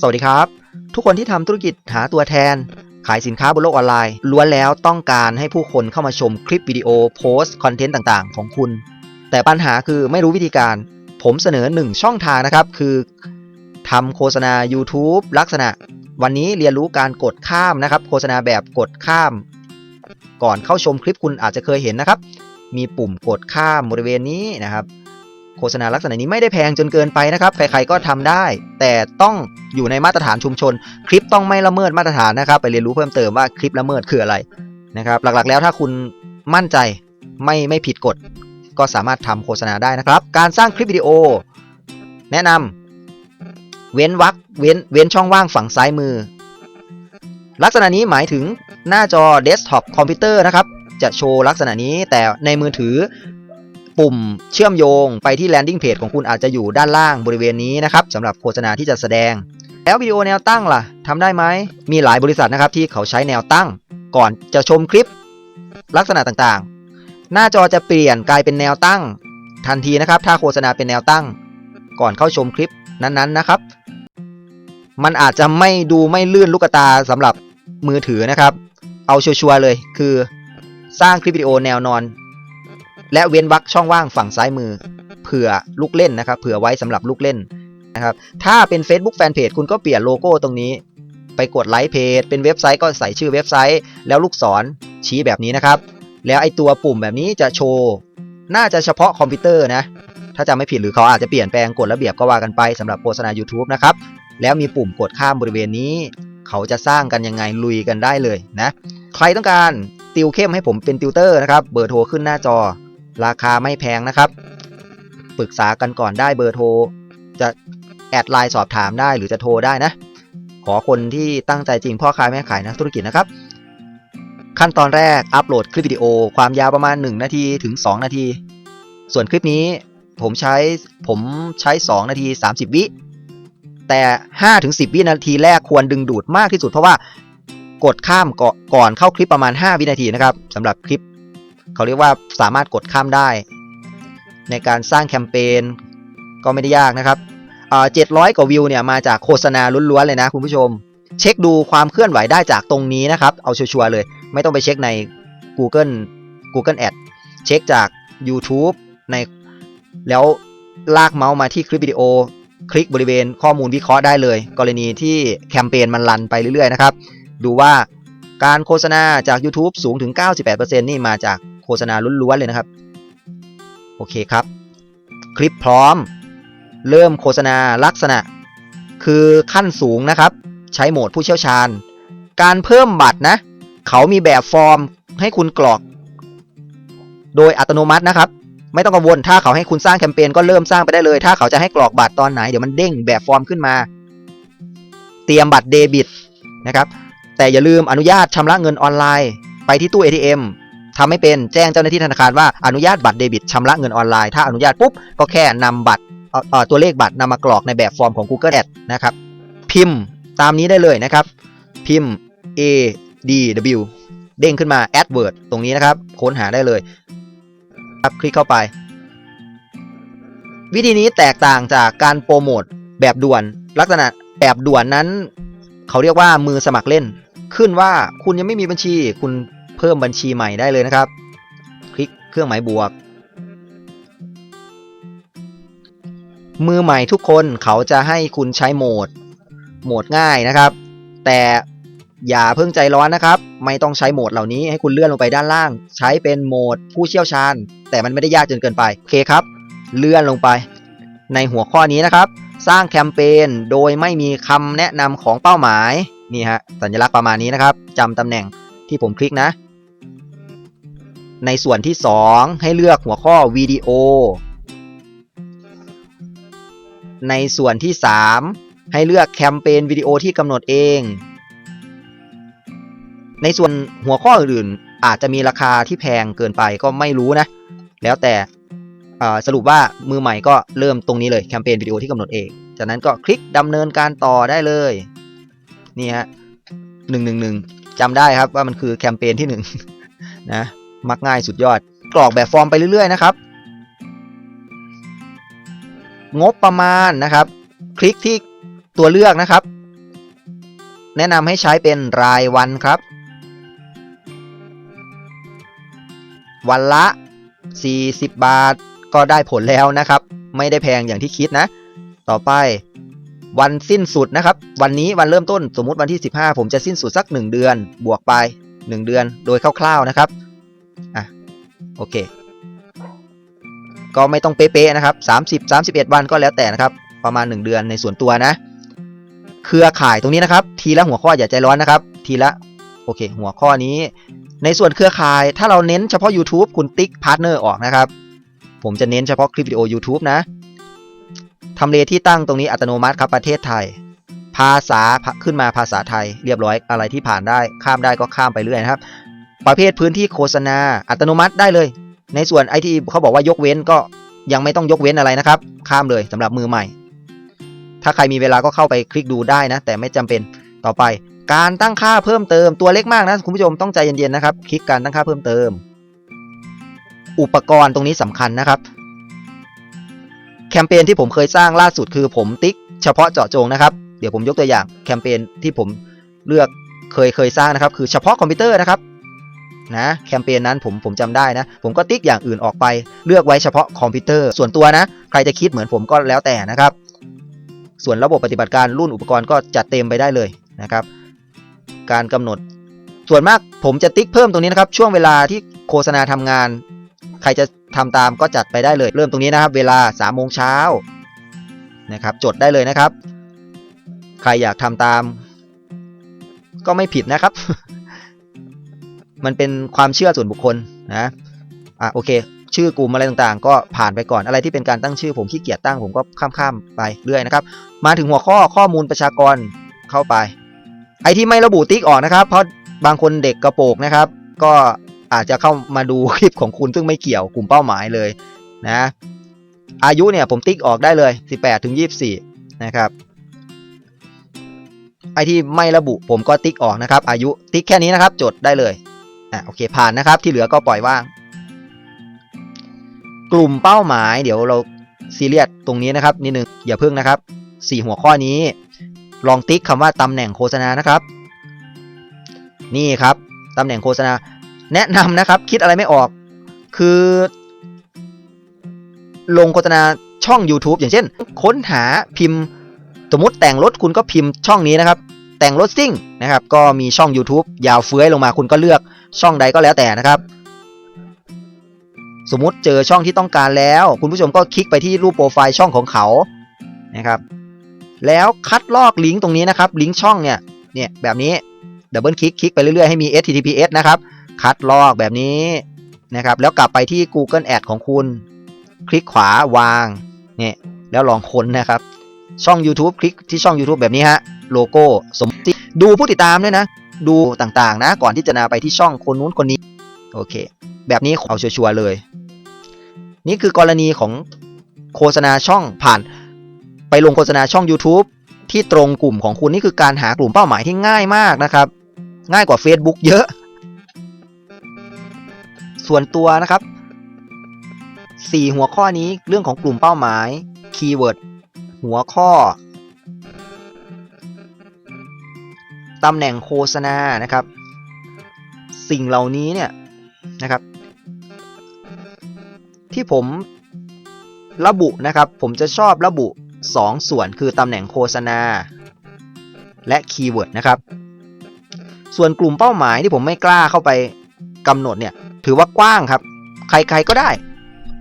สวัสดีครับ ทุกคนที่ทำธุรกิจหาตัวแทน ขายสินค้าบนโลกออนไลน์ล้วนแล้วต้องการให้ผู้คนเข้ามาชมคลิปวิดีโอโพสต์คอนเทนต์ต่างๆ ของคุณ แต่ปัญหาคือไม่รู้วิธีการ ผมเสนอ 1 ช่องทางนะครับ คือทำโฆษณา YouTube ลักษณะ วันนี้เรียนรู้การกดข้ามนะครับ โฆษณาแบบกดข้าม ก่อนเข้าชมคลิปคุณอาจจะเคยเห็นนะครับ มีปุ่มกดข้ามบริเวณนี้นะครับ ฆษณาลักษณะนี้ไม่ได้แพงจนเกินไปนะครับ ใครๆก็ทำได้ แต่ต้องอยู่ในมาตรฐานชุมชน คลิปต้องไม่ละเมิดมาตรฐานนะครับ ไปเรียนรู้เพิ่มเติมว่าคลิปละเมิดคืออะไรนะครับ หลักๆแล้วถ้าคุณมั่นใจไม่ไม่ผิดกฎ ก็สามารถทำโฆษณาได้นะครับ การสร้างคลิปวิดีโอ แนะนำเว้นวรรคเว้นเว้นช่องว่างฝั่งซ้ายมือ ลักษณะนี้หมายถึงหน้าจอเดสก์ท็อปคอมพิวเตอร์นะครับจะโชว์ลักษณะนี้แต่ในมือถือ ปุ่มเชื่อมโยงไปที่ landing page ของคุณอาจจะอยู่ด้านล่างบริเวณนี้นะครับสำหรับโฆษณาที่จะแสดง แล้ววิดีโอแนวตั้งล่ะทำได้ไหมมีหลายบริษัทนะครับที่เขาใช้แนวตั้ง ก่อนจะชมคลิป ลักษณะต่างๆ หน้าจอจะเปลี่ยนกลายเป็นแนวตั้ง ทันทีนะครับ ถ้าโฆษณาเป็นแนวตั้ง ก่อนเข้าชมคลิปนั้นๆนะครับ มันอาจจะไม่ดูไม่ลื่นลูกตาสำหรับมือถือนะครับ เอาชัวร์ๆเลยคือ สร้างคลิปวิดีโอแนวนอน และเว้นวรรคช่องว่างฝั่งซ้ายมือ เผื่อลูกเล่นนะครับ เผื่อไว้สำหรับลูกเล่นนะครับ ถ้าเป็น Facebook Fanpage คุณก็เปลี่ยนโลโก้ตรงนี้ ไปกดไลค์เพจ เป็นเว็บไซต์ก็ใส่ชื่อเว็บไซต์ แล้วลูกศรชี้แบบนี้นะครับ แล้วไอตัวปุ่มแบบนี้จะโชว์ น่าจะเฉพาะคอมพิวเตอร์นะ ถ้าจำไม่ผิดหรือเขาอาจจะเปลี่ยนแปลงกฎระเบียบก็ว่ากันไปสำหรับโฆษณา YouTube นะครับ แล้วมีปุ่มกดข้ามบริเวณนี้ เขาจะสร้างกันยังไงลุยกันได้เลยนะ ใครต้องการติวเข้มให้ผมเป็นติวเตอร์นะครับ เบอร์โทรขึ้นหน้าจอ ราคาไม่แพงนะครับ ปรึกษากันก่อนได้เบอร์โทร จะแอดไลน์สอบถามได้หรือจะโทรได้นะ ขอคนที่ตั้งใจจริงพ่อค้าแม่ขายนักธุรกิจนะครับ ขั้นตอนแรกอัปโหลดคลิปวิดีโอ ความยาวประมาณ 1 นาทีถึง 2 นาที ส่วนคลิปนี้ผมใช้ผมใช้ 2 นาที 30 วิแต่5ถึง10 วินาทีแรกควรดึงดูดมากที่สุดเพราะว่ากดข้ามก่อก่อนเข้าคลิปประมาณ 5 วินาทีนะครับสำหรับคลิป เขาเรียกว่าสามารถกดข้ามได้ ในการสร้างแคมเปญก็ไม่ได้ยากนะครับเจ็ดร้อยกว่าวิวเนี่ยมาจากโฆษณาล้วนๆเลยนะคุณผู้ชม เช็คดูความเคลื่อนไหวได้จากตรงนี้นะครับ เอาชัวร์เลย ไม่ต้องไปเช็คใน Google Google Ad เช็คจาก YouTube ในแล้วลากเมาส์มาที่คลิปวิดีโอ คลิกบริเวณข้อมูลวิเคราะห์ได้เลย กรณีที่แคมเปญมันรันไปเรื่อยๆนะครับ ดูว่าการโฆษณาจาก YouTube สูงถึง 98%นี่มาจาก โฆษณาล้วนๆเลยนะครับ โอเคครับ คลิปพร้อม เริ่มโฆษณาลักษณะ คือขั้นสูงนะครับ ใช้โหมดผู้เชี่ยวชาญ การเพิ่มบัตรนะ เขามีแบบฟอร์มให้คุณกรอก โดยอัตโนมัตินะครับ ไม่ต้องกังวลถ้าเขาให้คุณสร้างแคมเปญก็เริ่มสร้างไปได้เลย ถ้าเขาจะให้กรอกบัตรตอนไหนเดี๋ยวมันเด้งแบบฟอร์มขึ้นมา เตรียมบัตรเดบิตนะครับแต่อย่าลืมอนุญาตชำระเงินออนไลน์ ไปที่ตู้ ATM ทำไม่เป็นแจ้งเจ้าหน้าที่ธนาคารว่าอนุญาตบัตรเดบิตชำระเงินออนไลน์ถ้าอนุญาตปุ๊บก็แค่นำบัตรตัวเลขบัตรนำมากรอกในแบบฟอร์มของ Google Ads นะครับพิมพ์ตามนี้ได้เลยนะครับพิมพ์ A D W เด้งขึ้นมา AdWord ตรงนี้นะครับค้นหาได้เลยครับคลิกเข้าไป วิธีนี้แตกต่างจากการโปรโมทแบบด่วน ลักษณะแบบด่วนนั้น เขาเรียกว่ามือสมัครเล่น ขึ้นว่าคุณยังไม่มีบัญชี คุณ พิ่มบัญชีใหม่ได้เลยนะครับ คลิกเครื่องหมายบวก มือใหม่ทุกคนเขาจะให้คุณใช้โหมด โหมดง่ายนะครับ แต่อย่าเพิ่งใจร้อนนะครับ ไม่ต้องใช้โหมดเหล่านี้ให้คุณเลื่อนลงไปด้านล่าง ใช้เป็นโหมดผู้เชี่ยวชาญ แต่มันไม่ได้ยากจนเกินไปโอเคครับ เลื่อนลงไป ในหัวข้อนี้นะครับ สร้างแคมเปญโดยไม่มีคำแนะนำของเป้าหมายนี่ฮะสัญลักษณ์ประมาณนี้นะครับจำตำแหน่งที่ผมคลิกนะ ในส่วนที่ 2 ให้เลือกหัวข้อวิดีโอ ในส่วนที่ 3 ให้เลือกแคมเปญวิดีโอที่กำหนดเอง ในส่วนหัวข้ออื่นอาจจะมีราคาที่แพงเกินไปก็ไม่รู้นะ แล้วแต่สรุปว่ามือใหม่ก็เริ่มตรงนี้เลยแคมเปญวิดีโอที่กำหนดเอง จากนั้นก็คลิกดำเนินการต่อได้เลยนี่ฮะหนึ่งหนึ่งหนึ่งจำได้ครับว่ามันคือแคมเปญที่หนึ่งนะ มักง่ายสุดยอด กรอกแบบฟอร์มไปเรื่อยๆนะครับ งบประมาณนะครับ คลิกที่ตัวเลือกนะครับ แนะนำให้ใช้เป็นรายวันครับ วันละ 40 บาทก็ได้ผลแล้วนะครับ ไม่ได้แพงอย่างที่คิดนะ ต่อไปวันสิ้นสุดนะครับ วันนี้วันเริ่มต้นสมมุติวันที่ 15 ผมจะสิ้นสุดสัก 1 เดือน บวกไป 1 เดือนโดยคร่าวๆนะครับ อะโอเค ก็ไม่ต้องเป๊ะๆนะครับ30 31 วันก็แล้วแต่นะครับ ประมาณ 1 เดือนในส่วนตัวนะ เครือข่ายตรงนี้นะครับ ทีละหัวข้ออย่าใจร้อนนะครับ ทีละโอเค หัวข้อนี้ในส่วนเครือข่ายถ้าเราเน้นเฉพาะ YouTube คุณติ๊กพาร์ทเนอร์ออกนะครับ ผมจะเน้นเฉพาะคลิปวิดีโอ YouTube นะทำเลที่ตั้งตรงนี้อัตโนมัติครับประเทศไทย ภาษาขึ้นมาภาษาไทยเรียบร้อยอะไรที่ผ่านได้ข้ามได้ก็ข้ามไปเรื่อยนะครับ ประเภทพื้นที่โฆษณาอัตโนมัติได้เลย ในส่วนไอที่เขาบอกว่ายกเว้นก็ยังไม่ต้องยกเว้นอะไรนะครับ ข้ามเลยสำหรับมือใหม่ ถ้าใครมีเวลาก็เข้าไปคลิกดูได้นะ แต่ไม่จำเป็นต่อไป การตั้งค่าเพิ่มเติมตัวเล็กมากนะคุณผู้ชมต้องใจเย็นๆนะครับ คลิกการตั้งค่าเพิ่มเติม อุปกรณ์ตรงนี้สำคัญนะครับ แคมเปญที่ผมเคยสร้างล่าสุดคือผมติ๊ก เฉพาะเจาะจงนะครับเดี๋ยวผมยกตัวอย่างแคมเปญที่ผมเลือกเคยเคยสร้างนะครับ คือเฉพาะคอมพิวเตอร์นะครับ นะแคมเปญนั้นผมผมจำได้นะ ผมก็ติ๊กอย่างอื่นออกไป เลือกไว้เฉพาะคอมพิวเตอร์ส่วนตัวนะ ใครจะคิดเหมือนผมก็แล้วแต่นะครับ ส่วนระบบปฏิบัติการรุ่นอุปกรณ์ก็จัดเต็มไปได้เลยนะครับ การกำหนด ส่วนมากผมจะติ๊กเพิ่มตรงนี้นะครับ ช่วงเวลาที่โฆษณาทำงาน ใครจะทำตามก็จัดไปได้เลย เริ่มตรงนี้นะครับ เวลา3ามโมงเช้านะครับจดได้เลยนะครับ ใครอยากทำตาม ก็ไม่ผิดนะครับ มันเป็นความเชื่อส่วนบุคคลนะอะโอเค ชื่อกลุ่มอะไรต่างๆ ก็ผ่านไปก่อนอะไรที่เป็นการตั้งชื่อผมขี้เกียจตั้งผมก็ข้ามๆไปเรื่อยนะครับ มาถึงหัวข้อข้อมูลประชากรเข้าไป ไอที่ไม่ระบุติ๊กออกนะครับ เพราะบางคนเด็กกระโปรงนะครับ ก็อาจจะเข้ามาดูคลิปของคุณซึ่งไม่เกี่ยวกลุ่มเป้าหมายเลยนะอายุเนี่ยผมติ๊กออกได้เลย 18ถึง24 นะครับ ไอที่ไม่ระบุผมก็ติ๊กออกนะครับ อายุติ๊กแค่นี้นะครับ จดได้เลย อะโอเคผ่านนะครับ ที่เหลือก็ปล่อยว่าง กลุ่มเป้าหมาย เดี๋ยวเราซีเรียสตรงนี้นะครับนิดนึงอย่าเพิ่งนะครับสี่หัวข้อนี้ ลองติ๊กคำว่าตำแหน่งโฆษณานะครับ นี่ครับตำแหน่งโฆษณา แนะนำนะครับ คิดอะไรไม่ออก คือ ลงโฆษณาช่อง YouTube อย่างเช่น ค้นหาพิมพ์ สมมติแต่งรถคุณก็พิมพ์ช่องนี้นะครับ แต่งรถซิ่งนะครับ ก็มีช่อง YouTube ยาวเฟื้อยลงมาคุณก็เลือกช่องใดก็แล้วแต่นะครับ สมมุติเจอช่องที่ต้องการแล้ว คุณผู้ชมก็คลิกไปที่รูปโปรไฟล์ช่องของเขานะครับ แล้วคัดลอกลิงก์ตรงนี้นะครับ ลิงก์ช่องเนี่ยเนี่ยแบบนี้ดับเบิลคลิกคลิกไปเรื่อยๆให้มี https นะครับ คัดลอกแบบนี้นะครับ แล้วกลับไปที่ Google Ad ของคุณ คลิกขวาวางเนี่ยแล้วลองค้นนะครับ ช่อง YouTube คลิกที่ช่อง YouTube แบบนี้ฮะ โลโก้สมติดูผู้ติดตามด้วยนะ ดูต่างๆนะ ก่อนที่จะนาไปที่ช่องคนนู้นคนนี้ โอเค แบบนี้เอาชัวร์เลย นี่คือกรณีของโฆษณาช่องผ่าน ไปลงโฆษณาช่อง YouTube ที่ตรงกลุ่มของคุณนี่คือการหากลุ่มเป้าหมายที่ง่ายมากนะครับ ง่ายกว่า Facebook เยอะ ส่วนตัวนะครับ 4 หัวข้อนี้เรื่องของกลุ่มเป้าหมายคีย์เวิร์ดหัวข้อ ตำแหน่งโฆษณานะครับ สิ่งเหล่านี้เนี่ยนะครับ ที่ผมระบุนะครับ ผมจะชอบระบุ 2 ส่วนคือตำแหน่งโฆษณา และคีย์เวิร์ดนะครับ ส่วนกลุ่มเป้าหมายที่ผมไม่กล้าเข้าไปกำหนดเนี่ย ถือว่ากว้างครับ ใครๆก็ได้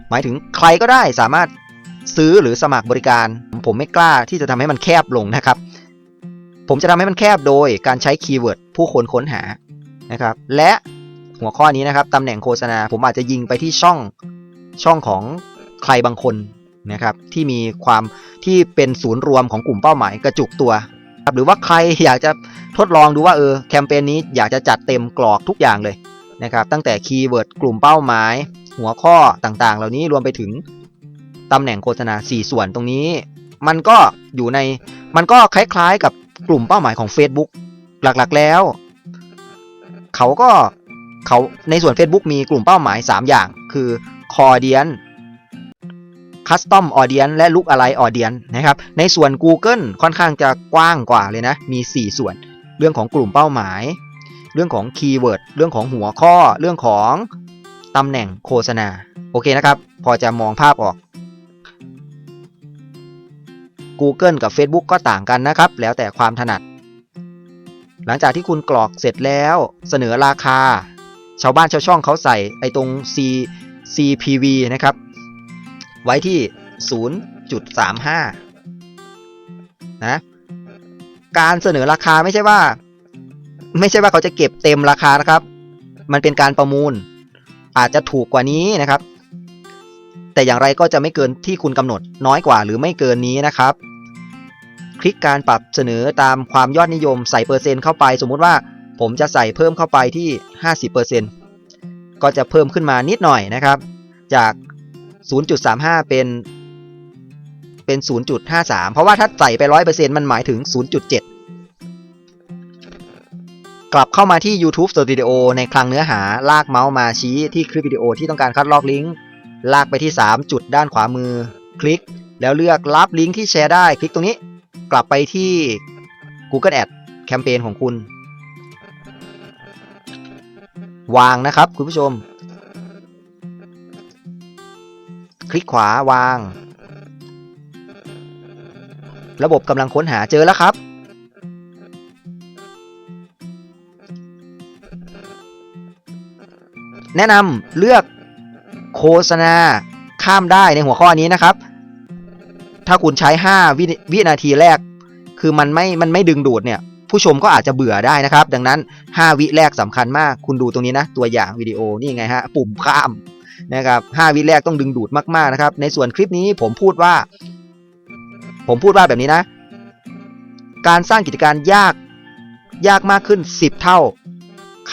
หมายถึงใครก็ได้สามารถซื้อหรือสมัครบริการ ผมไม่กล้าที่จะทำให้มันแคบลงนะครับ ผมจะทำให้มันแคบโดยการใช้คีย์เวิร์ดผู้คนค้นหานะครับและหัวข้อนี้นะครับตำแหน่งโฆษณาผมอาจจะยิงไปที่ช่องช่องของใครบางคนนะครับที่มีความที่เป็นศูนย์รวมของกลุ่มเป้าหมายกระจุกตัวครับหรือว่าใครอยากจะทดลองดูว่าเออแคมเปญนี้อยากจะจัดเต็มกรอกทุกอย่างเลยนะครับตั้งแต่คีย์เวิร์ดกลุ่มเป้าหมาย หัวข้อต่างๆ เหล่านี้รวมไปถึงตำแหน่งโฆษณา 4 ส่วนตรงนี้ มันก็อยู่ในมันก็คล้ายๆกับ กลุ่มเป้าหมายของ Facebook หลักๆแล้ว เขาก็เขาในส่วน Facebook มีกลุ่มเป้าหมาย 3 อย่าง คือ Core Audience Custom Audience และ Look Alike Audience นะครับ ในส่วน Google ค่อนข้างจะกว้างกว่าเลยนะ มี 4 ส่วนหรื่องของกลุ่มเป้าหมาย เรื่องของคีย์เวิร์ดเรื่องของหัวข้อ เรื่องของตำแหน่งโฆษณา โอเคนะครับ พอจะมองภาพออก Google กับ Facebook ก็ต่างกันนะครับ แล้วแต่ความถนัด หลังจากที่คุณกรอกเสร็จแล้วเสนอราคา ชาวบ้านชาวช่องเขาใส่ไอ้ตรง C CPV นะครับ ไว้ที่ 0.35 นะ การเสนอราคาไม่ใช่ว่า ไม่ใช่ว่าเขาจะเก็บเต็มราคานะครับ มันเป็นการประมูล อาจจะถูกกว่านี้นะครับแต่อย่างไรก็จะไม่เกินที่คุณกำหนดน้อยกว่าหรือไม่เกินนี้นะครับ ลิกการปรับเสนอตามความยอดนิยมใส่เปอร์เซ็นต์เข้าไป สมมุติว่าผมจะใส่เพิ่มเข้าไปที่ 50%ก็จะเพิ่มขึ้นมานิดหน่อยนะครับ จาก 0.35 เป็น เป็น 0.53 เพราะว่าถ้าใส่ไป 100%มันหมายถึง 0.7 กลับเข้ามาที่ YouTube Studio ในคลังเนื้อหาลากเมาส์มาชี้ที่คลิปวิดีโอที่ต้องการคัดลอกลิงก์ ลากไปที่ 3 จุดด้านขวามือ คลิก แล้วเลือกรับลิงก์ที่แชร์ได้ คลิกตรงนี้ กลับไปที่ Google Ad แคมเปญของคุณ วางนะครับคุณผู้ชม คลิกขวาวาง ระบบกำลังค้นหาเจอแล้วครับแนะนำเลือกโฆษณาข้ามได้ในหัวข้อนี้นะครับ ถ้าคุณใช้ 5 วิวินาทีแรก คือมันไม่มันไม่ดึงดูดเนี่ย ผู้ชมก็อาจจะเบื่อได้นะครับ ดังนั้น 5 วิแรกสำคัญมาก คุณดูตรงนี้นะ ตัวอย่างวิดีโอนี่ไงฮะ ปุ่มข้ามนะครับ5วิแรกต้องดึงดูดมากๆนะครับ ในส่วนคลิปนี้ผมพูดว่า ผมพูดว่าแบบนี้นะ การสร้างกิจการยากยากมากขึ้น 10 เท่า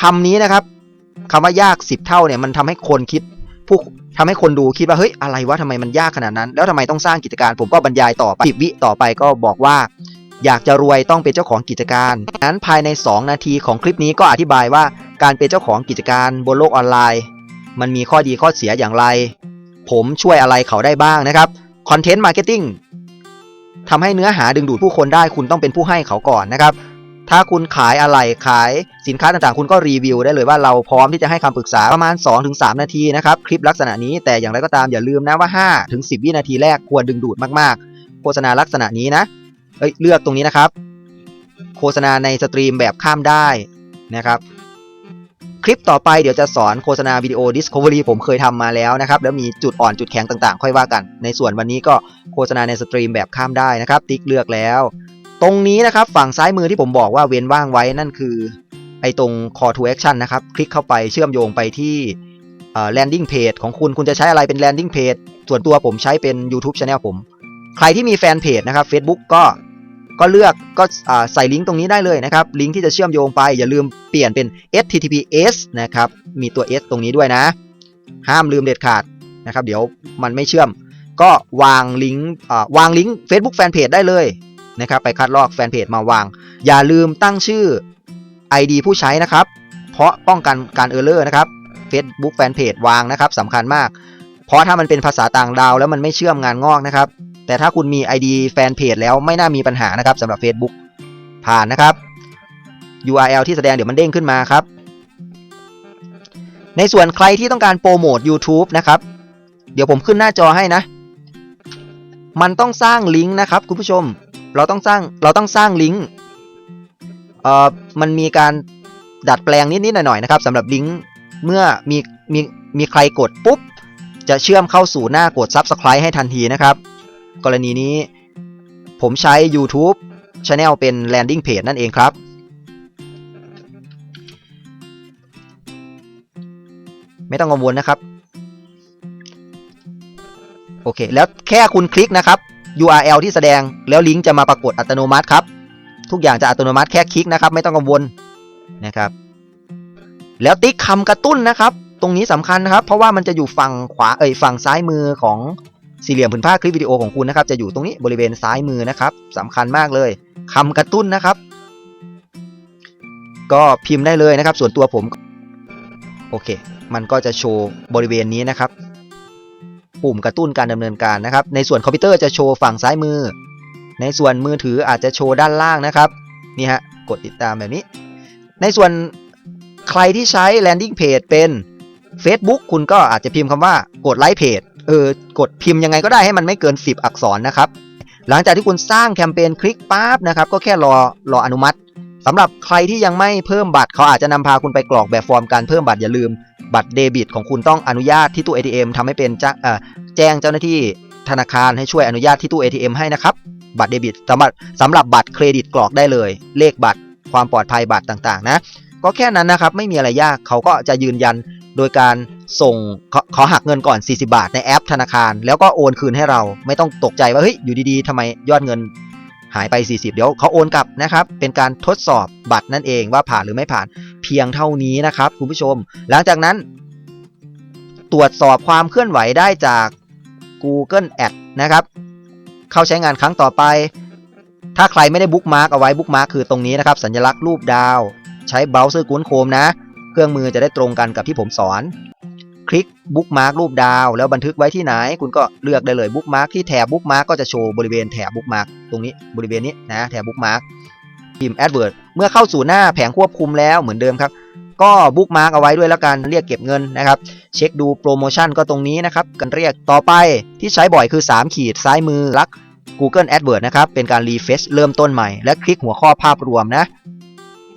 คำนี้นะครับคำว่ายาก 10 เท่าเนี่ยมันทำให้คนคิดผู้ ทำให้คนดูคิดว่าเฮ้ยอะไรวะทำไมมันยากขนาดนั้น แล้วทำไมต้องสร้างกิจการ ผมก็บรรยายต่อไป10วิต่อไปก็บอกว่า อยากจะรวยต้องเป็นเจ้าของกิจการนั้นภายใน 2 นาทีของคลิปนี้ก็อธิบายว่าการเป็นเจ้าของกิจการบนโลกออนไลน์ มันมีข้อดีข้อเสียอย่างไร ผมช่วยอะไรเขาได้บ้างนะครับคอนเทนต์มาร์เก็ตติ้งทำให้เนื้อหาดึงดูดผู้คนได้คุณต้องเป็นผู้ให้เขาก่อนนะครับ ถ้าคุณขายอะไรขายสินค้าต่างๆ คุณก็รีวิวได้เลยว่าเราพร้อมที่จะให้คำปรึกษาประมาณ 2-3 นาทีนะครับคลิปลักษณะนี้แต่อย่างไรก็ตามอย่าลืมนะว่า 5-10 วินาทีแรกควรดึงดูดมากๆ โฆษณาลักษณะนี้นะเอ้ยเลือกตรงนี้นะครับ โฆษณาในสตรีมแบบข้ามได้นะครับคลิปต่อไปเดี๋ยวจะสอนโฆษณาวิดีโอ Discovery ผมเคยทำมาแล้วนะครับ แล้วมีจุดอ่อนจุดแข็งต่างๆ ค่อยว่ากัน ในส่วนวันนี้ก็โฆษณาในสตรีมแบบข้ามได้นะครับ ติ๊กเลือกแล้ว ตรงนี้นะครับฝั่งซ้ายมือที่ผมบอกว่าเว้นว่างไว้นั่นคือไอตรง call to action นะครับ คลิกเข้าไปเชื่อมโยงไปที่ landing page ของคุณคุณจะใช้อะไรเป็น landing page ส่วนตัวผมใช้เป็น YouTube Channel ผม ใครที่มีแฟนเพจนะครับ Facebook ก็ก็เลือกก็ใส่ลิงก์ตรงนี้ได้เลยนะครับ ลิงก์ที่จะเชื่อมโยงไปอย่าลืมเปลี่ยนเป็น https นะครับ มีตัว s ตรงนี้ด้วยนะ ห้ามลืมเด็ดขาดนะครับ เดี๋ยวมันไม่เชื่อม ก็วางลิงก์วางลิงก์ Facebook Fanpage ได้เลย นะครับไปคัดลอกแฟนเพจมาวาง อย่าลืมตั้งชื่อ ID ผู้ใช้นะครับ เพราะป้องกันการเออร์เลอร์นะครับ Facebook Fanpage วางนะครับสำคัญมาก เพราะถ้ามันเป็นภาษาต่างดาวแล้วมันไม่เชื่อมงานงอกนะครับ แต่ถ้าคุณมี ID แฟนเพจแล้วไม่น่ามีปัญหานะครับสำหรับ Facebook ผ่านนะครับ URL ที่แสดงเดี๋ยวมันเด้งขึ้นมาครับ ในส่วนใครที่ต้องการโปรโมท YouTube นะครับ เดี๋ยวผมขึ้นหน้าจอให้นะ มันต้องสร้างลิงก์นะครับคุณผู้ชม เราต้องสร้างเราต้องสร้างลิงก์เอ่อมันมีการดัดแปลงนิดๆหน่อยๆนะครับสำหรับลิงก์เมื่อมีมีมีใครกดปุ๊บ จะเชื่อมเข้าสู่หน้ากด Subscribe ให้ทันทีนะครับ กรณีนี้ผมใช้ YouTube Channel เป็น Landing Page นั่นเองครับไม่ต้องกังวลนะครับ โอเค แล้วแค่คุณคลิกนะครับ URL ที่แสดงแล้วลิงก์จะมาปรากฏอัตโนมัติครับ ทุกอย่างจะอัตโนมัติแค่คลิกนะครับ ไม่ต้องกังวลนะครับ แล้วติ๊กคำกระตุ้นนะครับ ตรงนี้สำคัญนะครับ เพราะว่ามันจะอยู่ฝั่งขวาเอ่ยฝั่งซ้ายมือของสี่เหลี่ยมผืนผ้าคลิปวิดีโอของคุณนะครับ จะอยู่ตรงนี้บริเวณซ้ายมือนะครับสำคัญมากเลยคำกระตุ้นนะครับ ก็พิมพ์ได้เลยนะครับ ส่วนตัวผม โอเค มันก็จะโชว์บริเวณนี้นะครับ ปุ่มกระตุ้นการดำเนินการนะครับ ในส่วนคอมพิวเตอร์จะโชว์ฝั่งซ้ายมือ ในส่วนมือถืออาจจะโชว์ด้านล่างนะครับนี่ฮะกดติดตามแบบนี้ ในส่วนใครที่ใช้ landing page เป็น Facebook คุณก็อาจจะพิมพ์คำว่ากดไลค์เพจเออกดพิมพ์ยังไงก็ได้ให้มันไม่เกิน 10 อักษรนะครับ หลังจากที่คุณสร้างแคมเปญคลิกปั๊บนะครับ ก็แค่รอรออนุมัติ สำหรับใครที่ยังไม่เพิ่มบัตรเขาอาจจะนำพาคุณไปกรอกแบบฟอร์มการเพิ่มบัตรอย่าลืม บัตรเดบิต ของคุณต้องอนุญาตที่ตู้ ATM ทำให้เป็นจแจ้งเจ้าหน้าที่ธนาคารให้ช่วยอนุญาตที่ตู้ ATM ให้นะครับ บัตรเดบิตสำหรับสำหรับบัตรเครดิตกรอกได้เลย เลขบัตร ความปลอดภัยบัตรต่างๆ นะ ก็แค่นั้นนะครับไม่มีอะไรยากเขาก็จะยืนยันโดยการส่งขาเขาหักเงินก่อน 40 บาทในแอปธนาคาร แล้วก็โอนคืนให้เราไม่ต้องตกใจว่าเฮ้ยอยู่ดีๆทำไมยอดเงิน หายไป 40 เดี๋ยวเขาโอนกลับนะครับ เป็นการทดสอบบัตรนั่นเองว่าผ่านหรือไม่ผ่านเพียงเท่านี้นะครับคุณผู้ชม หลังจากนั้น ตรวจสอบความเคลื่อนไหวได้จาก Google Ad นะครับ เข้าใช้งานครั้งต่อไป ถ้าใครไม่ได้บุ๊กมาร์กเอาไว้บุ๊กมาร์กคือตรงนี้นะครับ สัญลักษณ์รูปดาว ใช้เบราว์เซอร์กุ้นโคมนะ เครื่องมือจะได้ตรงกันกับที่ผมสอน คลิกบุ๊กมาร์กรูปดาว แล้วบันทึกไว้ที่ไหน คุณก็เลือกได้เลยบุ๊กมาร์กที่แถบบุ๊กมาร์กก็จะโชว์บริเวณแถบบุ๊กมาร์กตรงนี้บริเวณนี้นะแถบบุ๊กมาร์กพิมพ์แอดเวิร์ดเมื่อเข้าสู่หน้าแผงควบคุมแล้วเหมือนเดิมครับก็บุ๊กมาร์กเอาไว้ด้วยแล้วกันเรียกเก็บเงินนะครับ เช็คดูโปรโมชั่นก็ตรงนี้นะครับกันเรียกต่อไปที่ใช้บ่อยคือ 3 ขีดซ้ายมือลัก Google AdWords นะครับ เป็นการรีเฟชเริ่มต้นใหม่ และคลิกหัวข้อภาพรวมนะ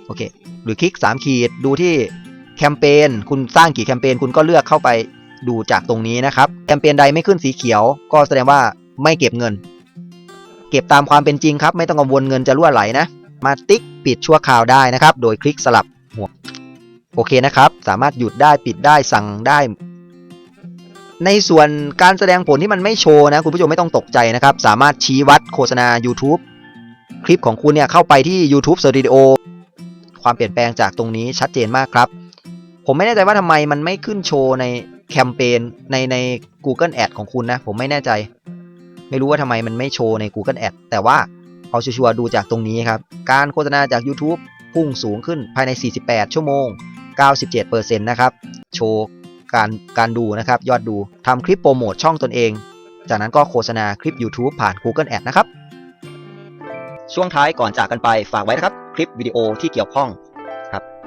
โอเค หรือคลิก 3 ขีดดูที่ แคมเปญคุณสร้างกี่แคมเปญคุณก็เลือกเข้าไปดูจากตรงนี้นะครับ แคมเปญใดไม่ขึ้นสีเขียว ก็แสดงว่าไม่เก็บเงิน เก็บตามความเป็นจริงครับ ไม่ต้องกังวลเงินจะรั่วไหลนะ มาติ๊กปิดชั่วคราวได้นะครับ โดยคลิกสลับหัวโอเคนะครับ สามารถหยุดได้ปิดได้สั่งได้ ในส่วนการแสดงผลที่มันไม่โชว์นะ คุณผู้ชมไม่ต้องตกใจนะครับ สามารถชี้วัดโฆษณา YouTube คลิปของคุณเนี่ยเข้าไปที่ YouTube Studio ความเปลี่ยนแปลงจากตรงนี้ชัดเจนมากครับ ผมไม่แน่ใจว่าทำไมมันไม่ขึ้นโชว์ในแคมเปญในใน Google Ad ของคุณนะ ผมไม่แน่ใจ ไม่รู้ว่าทำไมมันไม่โชว์ใน Google Ad แต่ว่าเอาชัวร์ดูจากตรงนี้ครับ การโฆษณาจาก YouTube พุ่งสูงขึ้นภายใน 48 ชั่วโมง 97%นะครับ โชว์การการดูนะครับ ยอดดูทำคลิปโปรโมทช่องตนเอง จากนั้นก็โฆษณาคลิป YouTube ผ่าน Google Ad นะครับ ช่วงท้ายก่อนจากกันไปฝากไว้นะครับ คลิปวิดีโอที่เกี่ยวข้อง